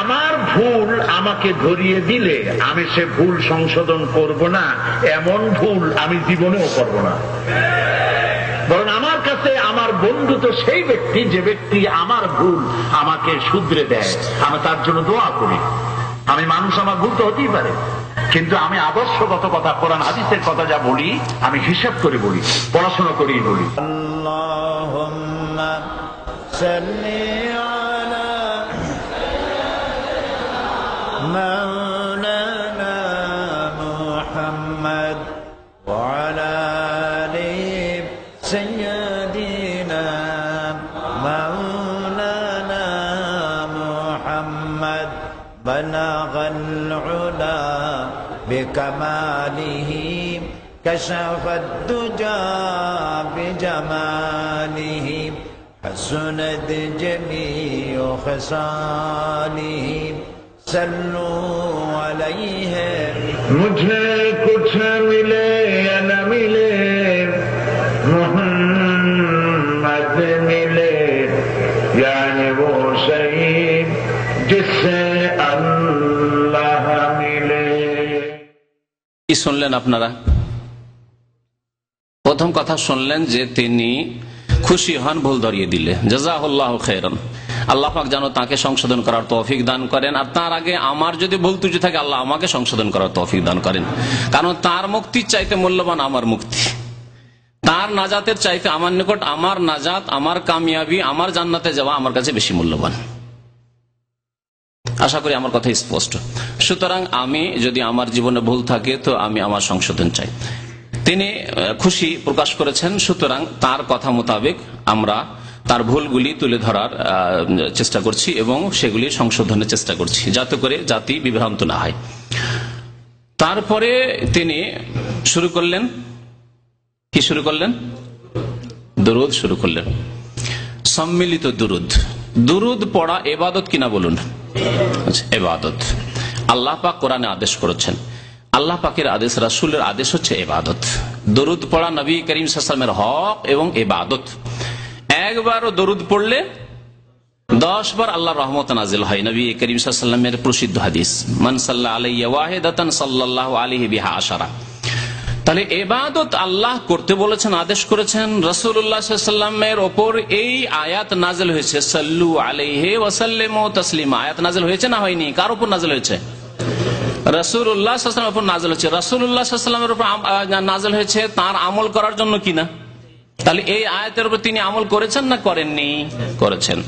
আমার ভুল আমাকে ধরিয়ে দিলে আমি সে ভুল সংশোধন করব না, এমন ভুল আমি জীবনেও করব না। বরং আমার কাছে আমার বন্ধু তো সেই ব্যক্তি, যে ব্যক্তি আমার ভুল আমাকে শুধরে দেয়। আমি তার জন্য দোয়া করি। আমি মানুষ, আমার ভুল তো হতেই পারে। কিন্তু আমি আদর্শগত কথা, কোরআন হাদিসের কথা যা বলি, আমি হিসাব করে বলি, পড়াশোনা করেই বলি। আল্লাহ كماله كشف الدجى بجماله حسنت جميع خصاله سلو عليه مجھے کچھ ملے یا نہ ملے، محمد ملے یعنی وہ شہر শুনলেন আপনারা? প্রথম কথা শুনলেন যে তিনি খুশি হন, ভুল ধরিয়ে দিলে। জাজাহুল্লাহ খেরন আল্লাহ পাক যেন তাকে সংশোধন করার তৌফিক দান করেন। আর তার আগে আমার যদি ভুল ত্রুটি থাকে, আল্লাহ আমাকে সংশোধন করার তৌফিক দান করেন। কারণ তার মুক্তির চাইতে মূল্যবান আমার মুক্তি। তার নাজাতের চাইতে আমার নিকট আমার নাজাত, আমার কামিয়াবি, আমার জান্নাতে যাওয়া আমার কাছে বেশি মূল্যবান। আশা করি আমার কথা স্পষ্ট। সুতরাং আমি যদি আমার জীবনে ভুল থাকে তো আমি আমার সংশোধন চাই। তিনি খুশি প্রকাশ করেছেন সুতরাং তার কথা মোতাবেক আমরা তার ভুলগুলি তুলে ধরার চেষ্টা করছি এবং সেগুলি সংশোধনের চেষ্টা করছি যাতে করে জাতি বিভ্রান্ত না হয়। তারপরে তিনি শুরু করলেন। কি শুরু করলেন? দুরুদ শুরু করলেন। সম্মিলিত দুরুদ। দুরুদ পড়া এবাদত কিনা বলুন? আচ্ছা, এবাদত। আল্লাহ পাক কোরআনে আদেশ করেছেন। আল্লাহ পাকের আদেশ, রাসুলের আদেশ হচ্ছে এবাদত দরুদ পড়া নবী করিম সাল্লামের হক এবং এবাদত একবারও দরুদ পড়লে দশ বার আল্লাহ রহমত নাজিল হয়। নবী করিম সাল্লামের প্রসিদ্ধ হাদিস মনসাল্লাহ আলাইয়া ওয়াহেদাতান সাল্লাহ আলিহি বিহা আশারা। তাহলে এবাদত আল্লাহ করতে বলেছেন, আদেশ করেছেন রসুল্লাহামের ওপর এই আয়াত নাজেল হয়েছে। সাল্লু আলাইহে ওয়াসাল্লেম তসলিম। আয়াত নাজেল হয়েছে না হয়নি? কার উপর নাজেল হয়েছে? রসুল্লাহামের উপর নাজল হয়েছে। রসুল্লাহামের উপর নাজল হয়েছে তার আমল করার জন্য কিনা? তাহলে এই আয়াতের উপর তিনি আমল করেছেন না করেননি? করেছেন।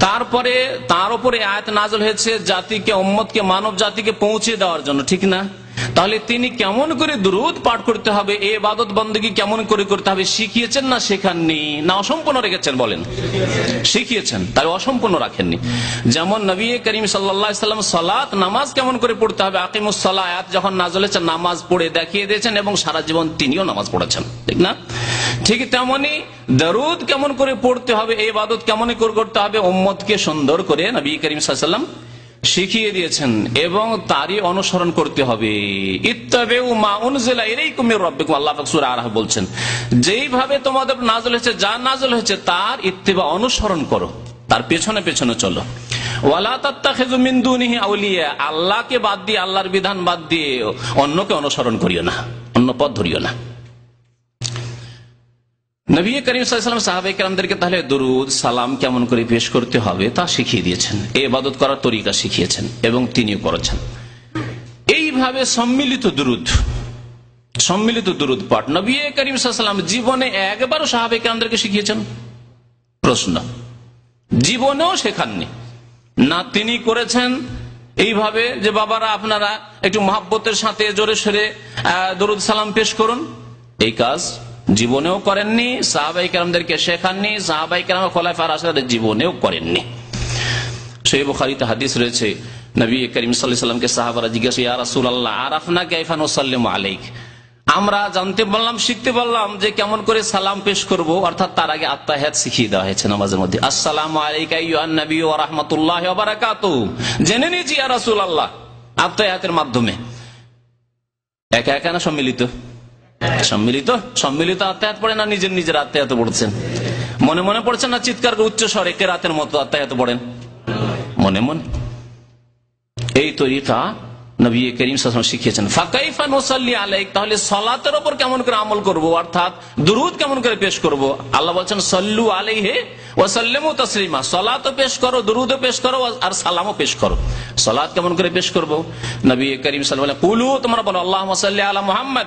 তারপরে তার উপরে আয়াত নাজল হয়েছে জাতিকে, উম্মতকে মানব জাতিকে পৌঁছে দেওয়ার জন্য, ঠিক না? তাহলে তিনি কেমন করে দুরুদ পাঠ করতে হবে, এ বাদত বন্দী কেমন করে করতে হবে, শিখিয়েছেন না শেখাননি? না অসম্পূর্ণ রেখেছেন বলেন। শিখিয়েছেন, তাই অসম্পূর্ণ রাখেননি। যেমন নবী করিম সাল্লাম সালাত, নামাজ কেমন করে পড়তে হবে? আকিমুসলা আয়াত যখন নাজল হয়েছে, নামাজ পড়ে দেখিয়ে দিয়েছেন এবং সারা জীবন তিনিও নামাজ পড়েছেন, ঠিক না? ঠিক তেমনি দরুদ কেমন করে পড়তে হবে এই বাদত কেমন করে করতে হবে? উম্মতকে সুন্দর করে নবী করিম সাল্লাম শিখিয়ে দিয়েছেন, এবং তারই অনুসরণ করতে হবে। বলছেন, যেইভাবে তোমাদের নাজল হয়েছে, যা নাজল হয়েছে, তার ইত্তেবা অনুসরণ করো, তার পেছনে পেছনে চলো। আল্লাহকে বাদ দিয়ে, আল্লাহর বিধান বাদ দিয়ে অন্যকে অনুসরণ করিও না, অন্য পথ ধরিও না। নবী করিম সাল্লাম সাহাবাই কেরামদেরকে তাহলে দরুদ, সালাম কেমন করে পেশ করতে হবে তা শিখিয়ে দিয়েছেন। ইবাদত করার তরিকা শিখিয়েছেন এবং তিনিও করেছেন। এইভাবে সম্মিলিত সম্মিলিত পাঠ নবী করিম সাল্লাম জীবনে একবারও কেরামদেরকে শিখিয়েছেন? প্রশ্ন। জীবনেও শেখাননি। না তিনি করেছেন এইভাবে যে, বাবারা, আপনারা একটু মহাব্বতের সাথে জোরে সরে দরুদ, সালাম পেশ করুন। এই কাজ জীবনেও করেননি, সাহাবাই কেরামদেরকে শেখাননি, সাহাবাই কেরাম খোলাফার আসাদের জীবনেও করেননি। সেই বুখারিতে হাদিস রয়েছে, নবী করিম সাল্লামকে সাহাবারা জিজ্ঞাসা আল্লাহ আর আফনা কাইফান আলাইক? আমরা জানতে পারলাম শিখতে পারলাম যে কেমন করে সালাম পেশ করব, অর্থাৎ তার আগে আত্মাহাত শিখিয়ে দেওয়া হয়েছে নামাজের মধ্যে। আসসালাম বারাকাত। জেনে নিয়েছি, ইয়া রাসুল আল্লাহ আত্মাহাতের মাধ্যমে। একা একা না সম্মিলিত? সম্মিলিত? সম্মিলিত আত্মায়াত পড়ে না নিজের নিজের আত্মায়াত পড়ছেন? মনে মনে পড়ছেন না চিৎকার উচ্চ স্বরে? কে রাতের মতো আত্মায়াত পড়েন। মনে মনে। এই তরিকা নবী করিম শিখিয়েছেন। আলাইক, তাহলে সলাতের উপর কেমন করে আমল করব? অর্থাৎ দুরুদ কেমন করে পেশ করব? আল্লাহ বলছেন, সল্লু আলাইহি ওয়া সাল্লিমু তাসলিমা। সালাতও পেশ করো, দুরুদও পেশ করো, আর সালামও পেশ করো। সালাত কেমন করে পেশ করব? নবী করিম ওয়াসাল্লাম কুলু, তোমরা বলো, আল্লাহুম্মা সাল্লি আলা মুহাম্মদ।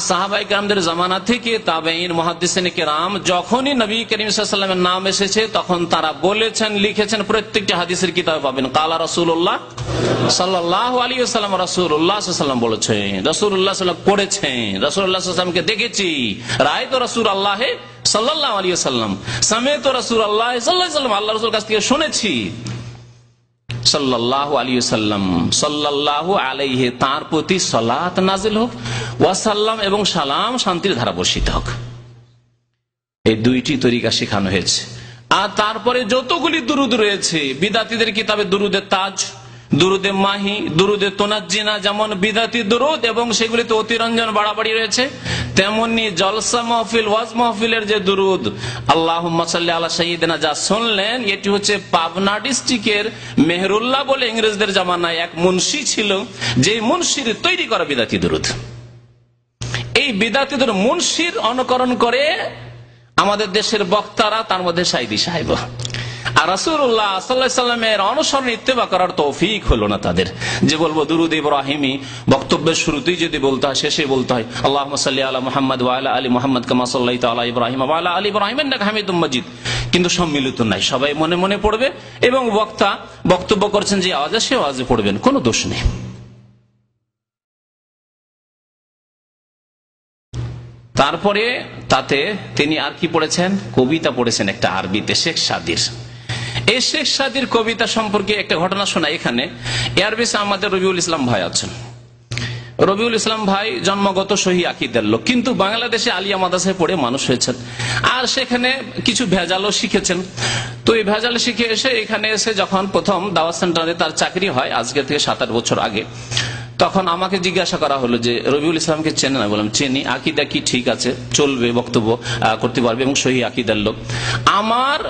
সাহাবাই জামানা থেকে তাবেইন মহাদিসিন কেরাম যখনই নবী নাম এসেছে, তখন তারা বলেছেন, লিখেছেন, প্রত্যেকটি হাদিসের কিতাবে পাবেন। কালা রসুল্লাহ দেখেছি। রায় তো রসুল সাল্লাম তো আল্লাহ রসুল শুনেছি। সাল্লাহ আলী সাল্লাম সাল্লাহ আলাইহে, তার প্রতি সলাত নাজিল হোক ওয়াসাল্লাম এবং সালাম শান্তির ধারা হোক। এই দুইটি তরিকা শেখানো হয়েছে। আর তারপরে যতগুলি দুরুদ রয়েছে, বিদাতিদের কিতাবে দুরুদের তাজ দুরুদে মাহি, দুরুদে তোনাজিনা যেমন বিদাতি দুরুদ এবং সেগুলিতে অতিরঞ্জন বাড়াবাড়ি রয়েছে তেমনি জলসা মহফিল, ওয়াজ মহফিলের যে দুরুদ আল্লাহ আল্লাহ সঈদিনা যা শুনলেন, এটি হচ্ছে পাবনা ডিস্ট্রিক্টের মেহরুল্লাহ বলে ইংরেজদের জামানায় এক মুন্সি ছিল যে মুন্সির তৈরি করা বিদাতি দুরুদ। এই বিদাতিদের মুন্সির অনুকরণ করে আমাদের দেশের বক্তারা তার মধ্যে সাইদি সাহেব। আর সাল্লামের অনুসরণ করার তৌফিক হলো না তাদের। যে বলব, দুরুদ বক্তব্যের শুরুতেই যদি বলতে হয় শেষে বলতে হয় আল্লাহ মোহাম্মদ আলী মোহাম্মদ কামা সাল্লাহ ইব্রাহিম আলী মজিদ। কিন্তু সম্মিলিত নাই, সবাই মনে মনে পড়বে এবং বক্তা বক্তব্য করছেন যে আওয়াজে সে আওয়াজে পড়বেন, কোনো দোষ নেই। তারপরে তাতে তিনি আর কি পড়েছেন? কবিতা পড়েছেন একটা আরবিতে, শেখ সাদির। এই শেখ সাদির কবিতা সম্পর্কে একটা ঘটনা শোনা এখানে। এয়ারবেসে আমাদের রবিউল ইসলাম ভাই আছেন। রবিউল ইসলাম ভাই জন্মগত সহি আকিদের লোক, কিন্তু বাংলাদেশে আলিয়া মাদাসে পড়ে মানুষ হয়েছেন। আর সেখানে কিছু ভেজালও শিখেছেন। তো এই ভেজাল শিখে এসে এখানে এসে যখন প্রথম দাওয়া সেন্টারে তার চাকরি হয়, আজকে থেকে সাত আট বছর আগে তখন আমাকে জিজ্ঞাসা করা হলো যে, রবিউল ইসলামকে চেনে না? বললাম, চেনি। আকিদা কি ঠিক আছে? চলবে, বক্তব্য করতে পারবে এবং সহি আকিদার লোক। আমার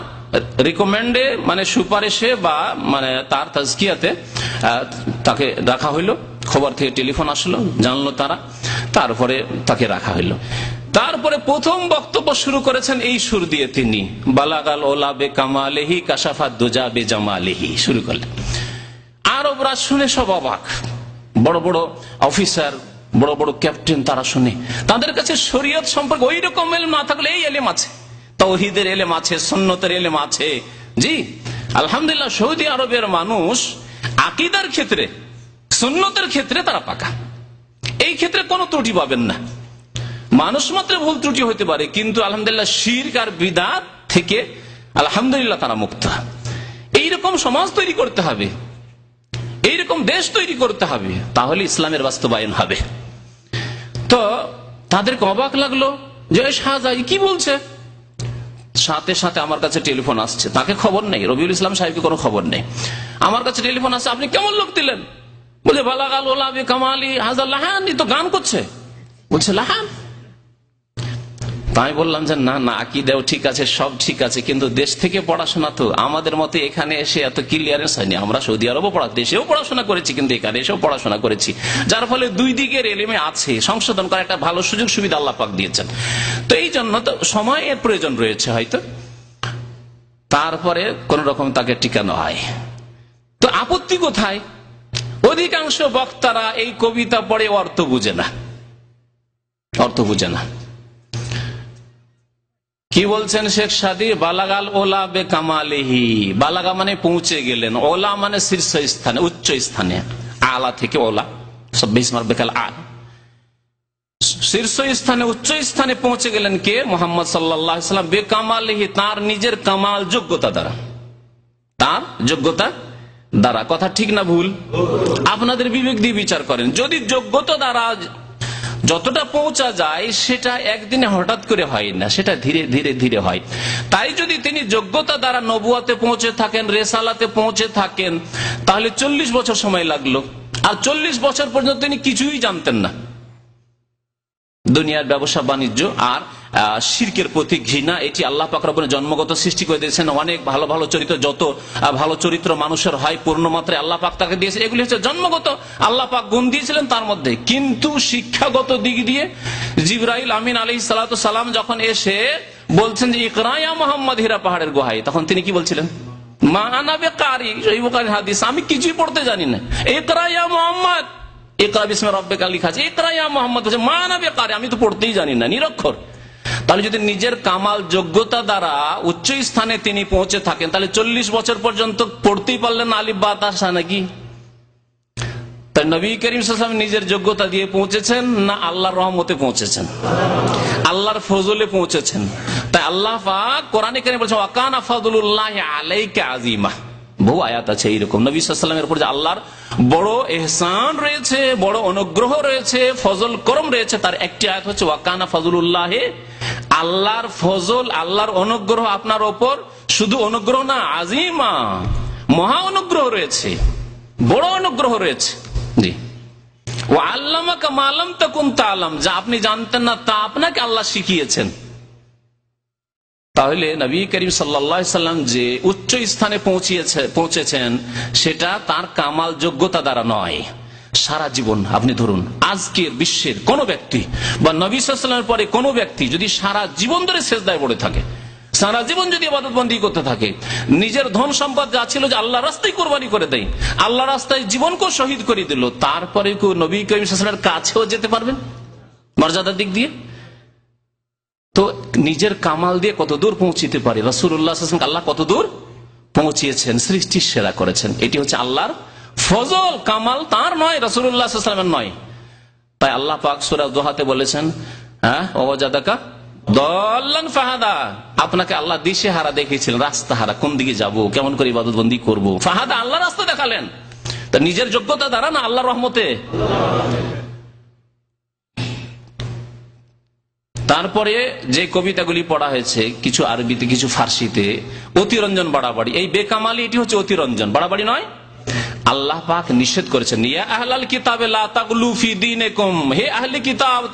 রিকমেন্ডে মানে সুপারিশে বা মানে তার তাজকিয়াতে তাকে রাখা হইল। খবর থেকে টেলিফোন আসলো, জানলো তারা। তারপরে তাকে রাখা হইল। তারপরে প্রথম বক্তব্য শুরু করেছেন এই সুর দিয়ে তিনি। বালাগাল ওলা বে কামালেহি কাসাফা দোজা বে জামালেহি, শুরু করলেন। আরবরা শুনে সব অবাক। বড় বড় অফিসার, বড় বড় ক্যাপ্টেন তারা শুনে, তাদের কাছে শরীয়ত সম্পর্কে ওই রকম এলেম না থাকলে এই এলেম আছে। তৌহিদের এলেম আছে সন্ন্যতের এলেম আছে। জি, আলহামদুলিল্লাহ সৌদি আরবের মানুষ আকিদার ক্ষেত্রে, সুন্নতের ক্ষেত্রে তারা পাকা। এই ক্ষেত্রে কোনো ত্রুটি পাবেন না। মানুষ মাত্র ভুল ত্রুটি হতে পারে, কিন্তু আলহামদুলিল্লাহ শির আর বিদাত থেকে আলহামদুলিল্লাহ তারা মুক্ত। এইরকম সমাজ তৈরি করতে হবে। এইরকম দেশ তৈরি করতে হবে, তাহলে ইসলামের বাস্তবায়ন হবে। তো তাদেরকে অবাক লাগল যে শাহজাহি কি বলছে? সাথে সাথে আমার কাছে টেলিফোন আসছে। তাকে খবর নেই, রবিউল ইসলাম সাহেবকে কোনো খবর নেই। আমার কাছে টেলিফোন আসছে, আপনি কেমন লোক দিলেন? বলে বালাগাল ওলাবি কামালি, হাজার লাহান তো গান করছে। বলছে, লাহান? তাই বললাম যে, না না, আকিদাও ঠিক আছে, সব ঠিক আছে, কিন্তু দেশ থেকে পড়াশোনা তো আমাদের মতে এখানে এসে এত ক্লিয়ারেন্স হয়নি। আমরা সৌদি আরবও পড়া দেশেও পড়াশোনা করেছি, কিন্তু এখানে এসেও পড়াশোনা করেছি। যার ফলে দুই দিকের এলেমে আছে, সংশোধন করার একটা ভালো সুযোগ সুবিধা আল্লাহ পাক দিয়েছেন। তো এই জন্য তো সময়ের প্রয়োজন রয়েছে হয়তো। তারপরে কোন রকম তাকে টিকানো হয়। তো আপত্তি কোথায়? অধিকাংশ বক্তারা এই কবিতা পড়ে অর্থ বুঝে না। অর্থ বুঝে না। কি বলছেন শেখ সাদি? বালাগাল ওলা বে কামালেহি। বালাগা মানে পৌঁছে গেলেন। ওলা মানে শীর্ষ স্থানে উচ্চ স্থানে আলা থেকে ওলা। সব বিসমার বেকাল আল। শীর্ষ স্থানে উচ্চ স্থানে পৌঁছে গেলেন কে? মোহাম্মদ সাল্লাম। বে কামালেহি, তার নিজের কামাল যোগ্যতা দ্বারা। তার যোগ্যতা দ্বারা। কথা ঠিক না ভুল? আপনাদের বিবেক দিয়ে বিচার করেন। যদি যোগ্যতা দ্বারা যতটা পৌঁছা যায়, সেটা একদিনে হঠাৎ করে হয় না, সেটা ধীরে ধীরে ধীরে হয়। তাই যদি তিনি যোগ্যতা দ্বারা নবুয়াতে পৌঁছে থাকেন, রেসালাতে পৌঁছে থাকেন, তাহলে চল্লিশ বছর সময় লাগল। আর চল্লিশ বছর পর্যন্ত তিনি কিছুই জানতেন না। দুনিয়ার ব্যবসা, বাণিজ্য, আর শিরকের প্রতি ঘৃণা, এটি আল্লাহ পাকরবেন জন্মগত সৃষ্টি করে দিয়েছেন। অনেক ভালো ভালো চরিত্র, যত ভালো চরিত্র মানুষের হয়, পূর্ণ মাত্রায় আল্লাহ পাক তাকে দিয়েছে এগুলি হচ্ছে জন্মগত। আল্লাহ পাক গুণ দিয়েছিলেন তার মধ্যে। কিন্তু শিক্ষাগত দিক দিয়ে জিব্রাইল আমিন আলী সালাম যখন এসে বলছেন যে ইকরায়া মোহাম্মদ হীরা পাহাড়ের গোহাই তখন তিনি কি বলছিলেন? মা আনাবে কারি হাদিস। আমি কিছুই পড়তে জানি না। ইকরায়া মোহাম্মদ ইকরা বিসমে রব্বিকা লেখা আছে। ইকরা ইয়া মোহাম্মদ মা না বেকারে আমি তো পড়তেই জানি না, নিরক্ষর। তাহলে যদি নিজের কামাল যোগ্যতা দ্বারা উচ্চ স্থানে তিনি পৌঁছে থাকেন, তাহলে চল্লিশ বছর পর্যন্ত পড়তেই পারলেন না আলিফ বা তাসা নাকি? তাই নবী করিম সাল্লাম নিজের যোগ্যতা দিয়ে পৌঁছেছেন না আল্লাহর রহমতে পৌঁছেছেন? আল্লাহর ফজলে পৌঁছেছেন। তাই আল্লাহ কোরআনে কারিমে বলছেন ওয়াকানা ফাদলুল্লাহ আলাইকা আজিমা বহু আয়াত আছে এইরকম। নবী সাল্লামের উপর যে আল্লাহর বড় এহসান রয়েছে, বড় অনুগ্রহ রয়েছে, ফজল করম রয়েছে, তার একটি আয়াত হচ্ছে ওয়াকানা ফজলুল্লাহ আল্লাহর ফজল, আল্লাহর অনুগ্রহ আপনার ওপর শুধু অনুগ্রহ না, আজিমা, মহা অনুগ্রহ রয়েছে, বড় অনুগ্রহ রয়েছে। জি। ও আল্লামাকা মালাম তকুন তালাম যা আপনি জানতেন না, তা আপনাকে আল্লাহ শিখিয়েছেন। তাহলে নবী করিম সাল্লাম যে উচ্চ স্থানে পৌঁছেছেন, সেটা তার কামাল যোগ্যতা দ্বারা নয়। সারা জীবন আপনি ধরুন, আজকের বিশ্বের কোন ব্যক্তি বা নবী সাল্লামের পরে কোন ব্যক্তি যদি সারা জীবন ধরে শেষদায় পড়ে থাকে, সারা জীবন যদি আবাদতবন্দি করতে থাকে, নিজের ধন সম্পদ যা ছিল যে আল্লাহ রাস্তায় কোরবানি করে দেয় আল্লাহ রাস্তায় জীবনকেও শহীদ করে দিল, তারপরে কেউ নবী করিম কাছেও যেতে পারবেন? মর্যাদার দিক দিয়ে? তো নিজের কামাল দিয়ে কত দূর পৌঁছিতে পারে? রসুল্লাহ আল্লাহ কত দূর পৌঁছিয়েছেন, সৃষ্টির সেরা করেছেন। এটি হচ্ছে আল্লাহর ফজল, কামাল তার নয় রসুল্লাহামের নয়। তাই আল্লাহ পাক সুরা দোহাতে বলেছেন হ্যাঁ দল্লান ফাহাদা। আপনাকে আল্লাহ দিশে হারা দেখিয়েছিলেন রাস্তা হারা কোন দিকে যাব, কেমন করে ইবাদত বন্দি করব। ফাহাদা, আল্লাহ রাস্তা দেখালেন। তা নিজের যোগ্যতা দ্বারা না আল্লাহ রহমতে? তারপরে যে কবিতাগুলি পড়া হয়েছে, কিছু আরবিতে, কিছু ফার্সিতে, অতিরঞ্জন বাড়াবাড়ি। এই বেকামালি, এটি হচ্ছে অতিরঞ্জন। বাড়াবাড়ি নয় আল্লাহ পাক নিষেধ করেছেন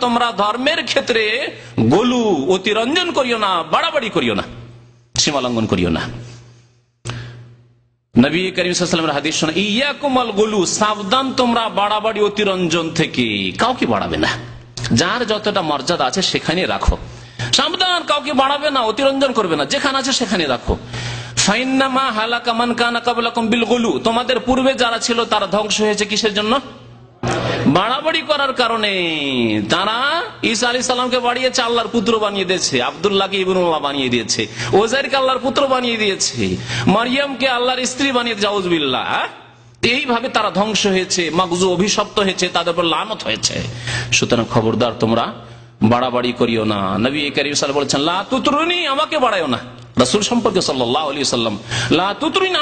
তোমরা ধর্মের ক্ষেত্রে গলু, অতিরঞ্জন করিও না, বাড়াবাড়ি করিও না, সীমা লঙ্ঘন করিও না। নবী করিম সাল্লামের হাদিস ইয়া সাবধান তোমরা বাড়াবাড়ি, অতিরঞ্জন থেকে কাউকে বাড়াবে না। যার যতটা মর্যাদা আছে সেখানে রাখো। সাবধান, কাউকে বাড়াবে না, অতিরঞ্জন করবে না, যেখানে আছে সেখানে রাখো। তোমাদের পূর্বে যারা ছিল, তারা ধ্বংস হয়েছে কিসের জন্য? বাড়াবাড়ি করার কারণে। তারা ঈসা আলী সাল্লামকে বাড়িয়েছে, আল্লাহর পুত্র বানিয়ে দিয়েছে। আবদুল্লাহকে ইবনুল্লাহ বানিয়ে দিয়েছে। ওজাইরকে আল্লাহর পুত্র বানিয়ে দিয়েছে। মারিয়ামকে আল্লাহর স্ত্রী বানিয়ে জাউজবিল্লাহ এইভাবে তারা ধ্বংস হয়েছে, মাগজু অভিশপ্ত হয়েছে, তাদের উপর লানত হয়েছে। সুতরাং খবরদার তোমরা বাড়াবাড়ি করিও না। নবী করিম সাল বলেছেন, লা তুতরুনি, আমাকে বাড়াইও না। রাসুল সম্পর্কে সাল্লাম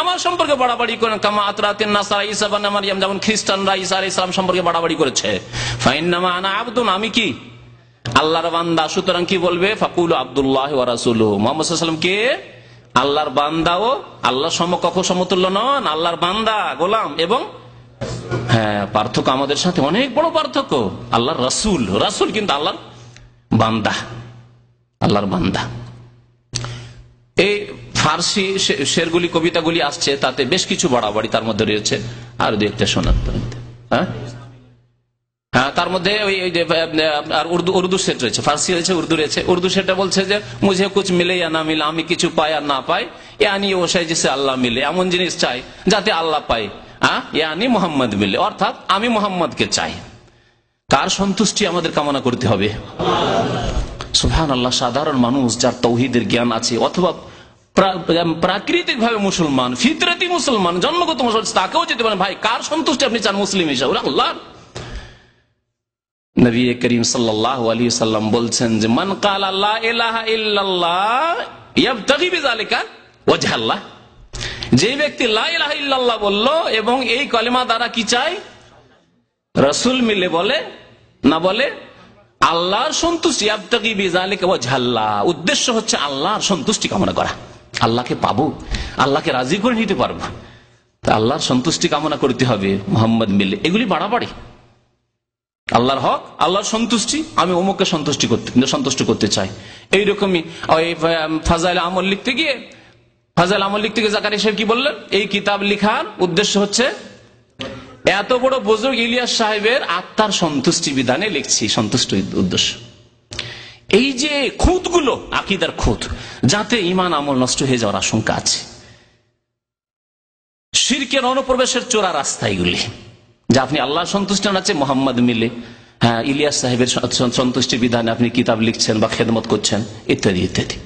আমার সম্পর্কে বাড়াবাড়ি করেন। কামা আতরাতিন নাসারা যেমন খ্রিস্টানরা ঈসা আলাইহিস সালাম সম্পর্কে বাড়াবাড়ি করেছে। ফাইন্নামা আনা আবদুন, আমি কি? আল্লাহর বান্দা। সুতরাং কি বলবে? ফাকুল আব্দুল্লাহ ওয়া রাসূলুহু। মুহাম্মদ সাল্লাম কে? আল্লাহর বান্দা ও আল্লাহ সমকক্ষ সমতুল্য নন, আল্লাহর বান্দা, গোলাম এবং হ্যাঁ পার্থক্য আমাদের সাথে অনেক বড় পার্থক্য। আল্লাহর রাসুল রাসুল কিন্তু আল্লাহর বান্দা। আল্লাহর বান্দা। এই ফার্সি শেরগুলি কবিতাগুলি আসছে, তাতে বেশ কিছু বাড়াবাড়ি তার মধ্যে রয়েছে। আর দু একটা শোনার হ্যাঁ? হ্যাঁ তার মধ্যে ওই আর উর্দু উর্দু সেট রয়েছে। ফার্সি রয়েছে, উর্দু রয়েছে। উর্দু সেটটা বলছে যে, মুঝে কুছ মিলে না মিলে, আমি কিছু পাই আর না পাই। ইয়ানি ওসাই যে আল্লাহ মিলে, এমন জিনিস চাই যাতে আল্লাহ পাই হ্যাঁ? ইয়ানি মোহাম্মদ মিলে, অর্থাৎ আমি মোহাম্মদকে চাই। কার সন্তুষ্টি আমাদের কামনা করতে হবে? সুহান আল্লাহ সাধারণ মানুষ যার তৌহিদের জ্ঞান আছে, অথবা প্রাকৃতিক ভাবে মুসলমান, ফিতরতি মুসলমান, জন্মগত মুসলমান, তাকেও যেতে পারেন ভাই, কার সন্তুষ্টি আপনি চান মুসলিম হিসাবে? আল্লাহ নবী করিম সাল্লাহ আলী সাল্লাম বলছেন যে, মান কাল আল্লাহ ইলাহা ইল্লাল্লাহ যে ব্যক্তি লা ইলাহা ইল্লাল্লাহ বলল এবং এই কলেমা দ্বারা কি চায়? রসুল মিলে বলে, না বলে আল্লাহর সন্তুষ্টি, আবতাগি বিযালিকা ওয়াজহাল্লাহ। উদ্দেশ্য হচ্ছে আল্লাহর সন্তুষ্টি কামনা করা। আল্লাহকে পাবো, আল্লাহকে রাজি করে নিতে পারব। আল্লাহর সন্তুষ্টি কামনা করতে হবে মোহাম্মদ মিলে। এগুলি বাড়াবাড়ি। আল্লাহর হক, আল্লাহর সন্তুষ্টি, আমি অমুককে সন্তুষ্টি করতে সন্তুষ্ট করতে চাই। এইরকমই ফাজাইল আমল লিখতে গিয়ে ফাজাইল আমল লিখতে গিয়ে জাকারি সাহেব কি বললেন? এই কিতাব লিখার উদ্দেশ্য হচ্ছে এত বড় বুজুর্গ ইলিয়াস সাহেবের আত্মার সন্তুষ্টি বিধানে লিখছি, সন্তুষ্ট উদ্দেশ্য। এই যে খুঁতগুলো, আকিদার খুঁত, যাতে ইমান আমল নষ্ট হয়ে যাওয়ার আশঙ্কা আছে। শিরকের অনুপ্রবেশের চোরা রাস্তা এগুলি, যে আপনি আল্লাহ সন্তুষ্ট আছে মোহাম্মদ মিলে হ্যাঁ ইলিয়াস সাহেবের সন্তুষ্টি বিধানে আপনি কিতাব লিখছেন বা খেদমত করছেন, ইত্যাদি ইত্যাদি।